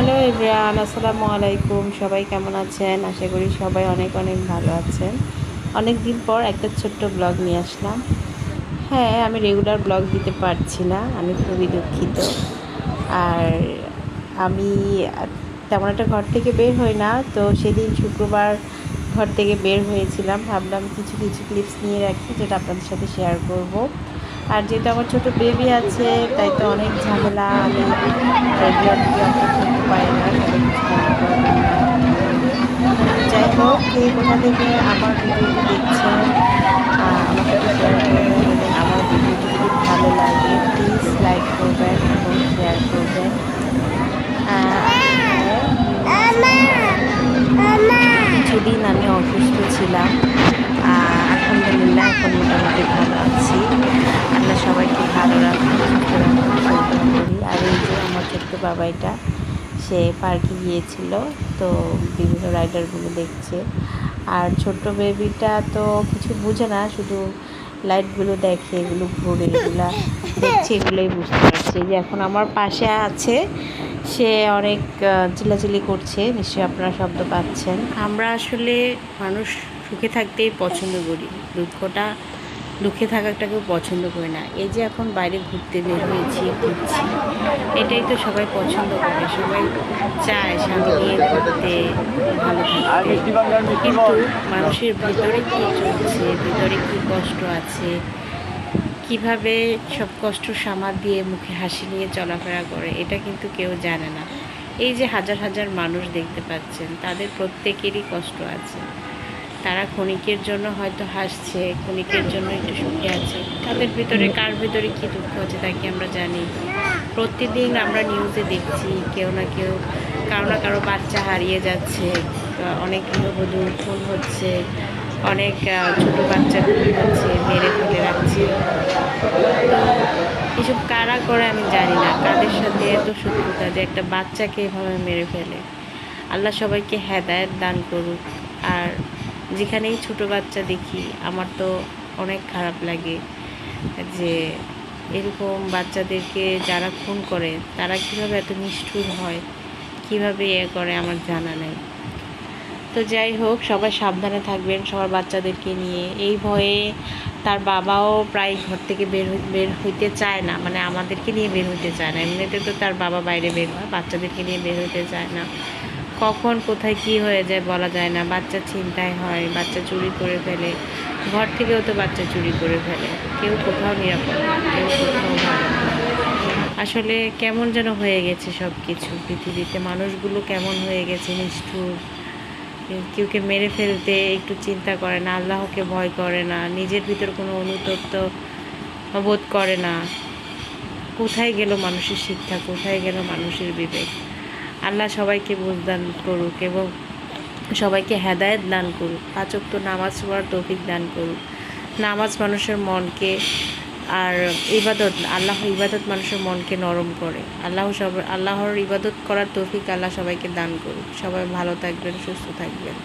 Hello everyone আসসালামু আলাইকুম। সবাই কেমন আছেন? আশা করি সবাই অনেক অনেক ভালো আছেন। অনেক দিন পর একটা ছোট্ট ব্লগ নিয়ে আসলাম। হ্যাঁ আমি রেগুলার ব্লগ দিতে পারছি না, আমি খুবই দুঃখিত। আর আমি তেমন একটা ঘর থেকে বের হই না, তো সেদিন শুক্রবার ঘর থেকে বের হয়েছিলাম। ভাবলাম কিছু কিছু ক্লিপস নিয়ে রাখি, যেটা আপনাদের সাথে শেয়ার করব। আর যেহেতু আমার ছোটো বেবি আছে তাই তো অনেক ঝামেলা আমি রেগুলার করতে পারি না যাই হোক কোথা থেকে আমার দেখছেন আহ, বাবাইটা সে পার্কে গিয়েছিল তো বিভিন্ন রাইডারগুলো দেখছে। আর ছোট্ট বেবিটা তো কিছু বুঝে না শুধু লাইটগুলো দেখে এগুলো ঘুরে এগুলো দেখছে এগুলোই বুঝতে পারছে। যে এখন আমার পাশে আছে সে অনেক আহ, চিল্লাচিল্লি করছে নিশ্চয়ই আপনারা শব্দ পাচ্ছেন। আমরা আসলে মানুষ সুখে থাকতেই পছন্দ করি। দুঃখটা দুঃখে থাকাটা কেউ পছন্দ করে না। এই যে এখন বাইরে ঘুরতে বের হয়েছি, ঘুরছি, এটাই তো সবাই পছন্দ করে। সবাই চায় স্বামী ঘুরতে, ভালো থাকতে। কিন্তু মানুষের ভিতরে কী চলছে, ভিতরে কী কষ্ট আছে? কীভাবে সব কষ্ট সামাল দিয়ে মুখে হাসি নিয়ে চলাফেরা করে, এটা কিন্তু কেউ জানে না। এই যে হাজার হাজার মানুষ দেখতে পাচ্ছেন, তাদের প্রত্যেকেরই কষ্ট আছে। তারা ক্ষণিকের জন্য হয়তো হাসছে, ক্ষণিকের জন্য একটু সুখে আছে। তাদের ভিতরে কার ভিতরে কী দুঃখ আছে তাকে আমরা জানি? প্রতিদিন আমরা নিউজে দেখছি, কেউ না কেউ, কারও না কারও বাচ্চা হারিয়ে যাচ্ছে, অনেক গৃহবধূ খুন হচ্ছে, অনেক ছোটো বাচ্চা খুন হচ্ছে, মেরে ফেলে রাখছে। এসব কারা করে আমি জানি না। কাদের সাথে এত শত্রুতা যে একটা বাচ্চাকে এভাবে মেরে ফেলে? আল্লাহ সবাইকে হেদায়েত দান করুক। আর যেখানেই ছোট বাচ্চা দেখি, আমার তো অনেক খারাপ লাগে যে এরকম বাচ্চাদেরকে যারা খুন করে, তারা কীভাবে এত নিষ্ঠুর হয়? কীভাবে এ করে আমার জানা নেই। তো যাই হোক, সবাই সাবধানে থাকবেন সবার বাচ্চাদেরকে নিয়ে। এই ভয়ে তার বাবাও প্রায় ঘর থেকে বের বের হইতে চায় না। মানে আমাদেরকে নিয়ে বের হইতে চায় না। এমনিতে তো তার বাবা বাইরে বের হয়, বাচ্চাদেরকে নিয়ে বের হইতে চায় না। কখন, কোথায় কি হয়ে যায় বলা যায় না। বাচ্চা ছিনতাই হয়, বাচ্চা চুরি করে ফেলে। ঘর থেকেও তো বাচ্চা চুরি করে ফেলে। কেউ কোথাও নিরাপদ না, কেউ কোথাও ভালো আসলে কেমন যেন হয়ে গেছে সব কিছু পৃথিবীতে মানুষগুলো কেমন হয়ে গেছে, নিষ্ঠুর। কেউকে মেরে ফেলতে একটু চিন্তা করে না, আল্লাহকে ভয় করে না, নিজের ভিতর কোনো অনুতপ্ত বোধ করে না। কোথায় গেল মানুষের শিক্ষা? কোথায় গেল মানুষের বিবেক? আল্লাহ সবাইকে বুঝদান করুক এবং সবাইকে হেদায়ত দান করুক। পাচক তো নামাজ পড়ার তৌফিক দান করুক। নামাজ মানুষের মনকে আর ইবাদত, আল্লাহ ইবাদত মানুষের মনকে নরম করে। আল্লাহ সব, আল্লাহর ইবাদত করার তৌফিক আল্লাহ সবাইকে দান করুক। সবাই ভালো থাকবেন, সুস্থ থাকবেন।